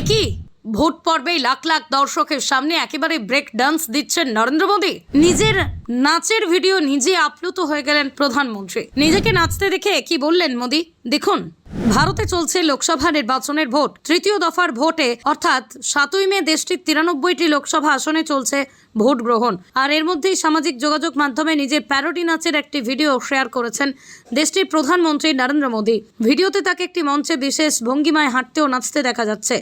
একই ভোট পর্বেই লাখ লাখ দর্শকের সামনে একেবারে ব্রেক ডান্স দিচ্ছেন নরেন্দ্র মোদী। নিজের নাচের ভিডিও নিজে আপ্লুত হয়ে গেলেন প্রধানমন্ত্রী। নিজেকে নাচতে দেখে কি বললেন মোদী? দেখুন। ভারতে চলছে লোকসভা নির্বাচনের ভোট। তৃতীয় দফার ভোটে, অর্থাৎ সাতই মে দেশটির তিরানব্বইটি লোকসভা আসনে চলছে ভোট গ্রহণ। আর এর মধ্যেই সামাজিক যোগাযোগ মাধ্যমে নিজের প্যারোডি নাচের একটি ভিডিও শেয়ার করেছেন দেশটির প্রধানমন্ত্রী নরেন্দ্র মোদী। ভিডিওতে তাকে একটি মঞ্চে বিশেষ ভঙ্গিমায় হাঁটতে ও নাচতে দেখা যাচ্ছে।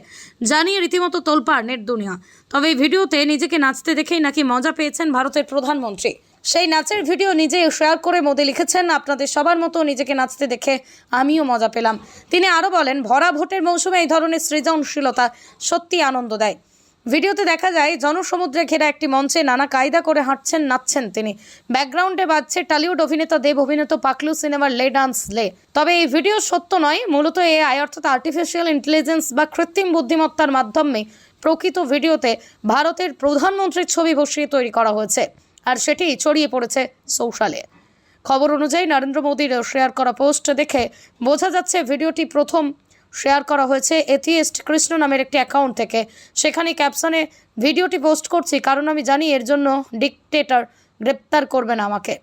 জানিয়ে রীতিমতো তোলপাড় নেট দুনিয়া। তবে এই ভিডিওতে নিজেকে নাচতে দেখেই নাকি মজা পেয়েছেন ভারতের প্রধানমন্ত্রী। সেই নাচের ভিডিও নিজে শেয়ার করে মোদী লিখেছেন, আপনাদের সবার মতো নিজেকে নাচতে দেখে আমিও মজা পেলাম। তিনি আরও বলেন, ভরা ভোটের মৌসুমে এই ধরনের সৃজনশীলতা সত্যি আনন্দ দেয়। ভিডিওতে দেখা যায়, জনসমুদ্রে ঘেরা একটি মঞ্চে নানা কায়দা করে হাঁটছেন, নাচছেন তিনি। ব্যাকগ্রাউন্ডে বাজছে টলিউড অভিনেতা, দেব অভিনীত পাকলু সিনেমার লে ডান্স লে তবে এই ভিডিও সত্য নয়, মূলত এআই অর্থাৎ আর্টিফিশিয়াল ইন্টেলিজেন্স বা কৃত্রিম বুদ্ধিমত্তার মাধ্যমে প্রকৃত ভিডিওতে ভারতের প্রধানমন্ত্রীর ছবি বসিয়ে তৈরি করা হয়েছে। আর সেটি ছড়িয়ে পড়েছে সোশ্যালে। খবর অনুযায়ী নরেন্দ্র মোদীর শেয়ার করা পোস্ট দেখে বোঝা যাচ্ছে ভিডিওটি প্রথম শেয়ার করা হয়েছে এথিয়েস্ট কৃষ্ণ নামের একটি অ্যাকাউন্ট থেকে। সেখানে ক্যাপশনে, ভিডিওটি পোস্ট করছি, কারণ আমি জানি এর জন্য ডিকটেটর গ্রেপ্তার করবেন আমাকে।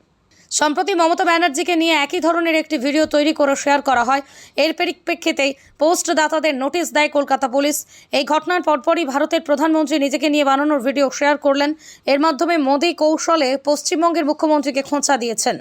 সম্প্রতি মমতা ব্যানার্জিকে নিয়ে একই ধরনের একটি ভিডিও তৈরি করে শেয়ার করা হয়। এর পরিপ্রেক্ষিতেই পোস্টদাতাদের নোটিশ দেয় কলকাতা পুলিশ। এই ঘটনার পরপরই ভারতের প্রধানমন্ত্রী নিজেকে নিয়ে বানানোর ভিডিও শেয়ার করলেন। এর মাধ্যমে মোদী কৌশলে পশ্চিমবঙ্গের মুখ্যমন্ত্রীকে খোঁচা দিয়েছেন।